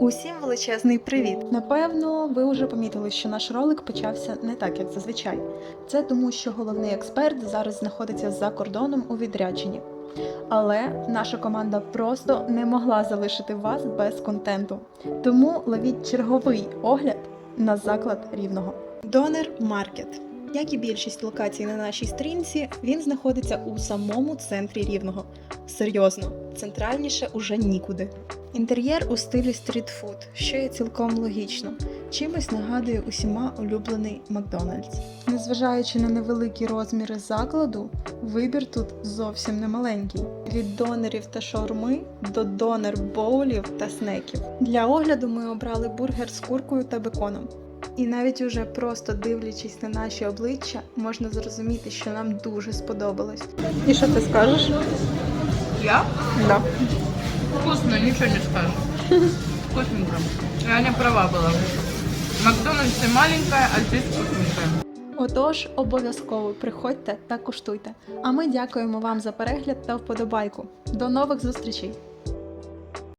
Усім величезний привіт! Напевно, ви вже помітили, що наш ролик почався не так, як зазвичай. Це тому, що головний експерт зараз знаходиться за кордоном у відрядженні. Але наша команда просто не могла залишити вас без контенту. Тому ловіть черговий огляд на заклад рівного. Донер Маркет. Як і більшість локацій на нашій сторінці, він знаходиться у самому центрі рівного. Серйозно, центральніше уже нікуди. Інтер'єр у стилі стрітфуд, що є цілком логічно. Чимось нагадує усіма улюблений Макдональдс. Незважаючи на невеликі розміри закладу, вибір тут зовсім не маленький. Від донерів та шаурми до донер боулів та снеків. Для огляду ми обрали бургер з куркою та беконом. І навіть уже просто дивлячись на наші обличчя, можна зрозуміти, що нам дуже сподобалось. І що ти скажеш? Я? Да. Вкусно, ничего не скажешь. Вкусненько. И Аня права была. В Макдональдсе маленькая, а здесь вкусненькая. Отож, обов'язково приходьте та куштуйте. А ми дякуємо вам за перегляд та вподобайку. До нових зустрічей!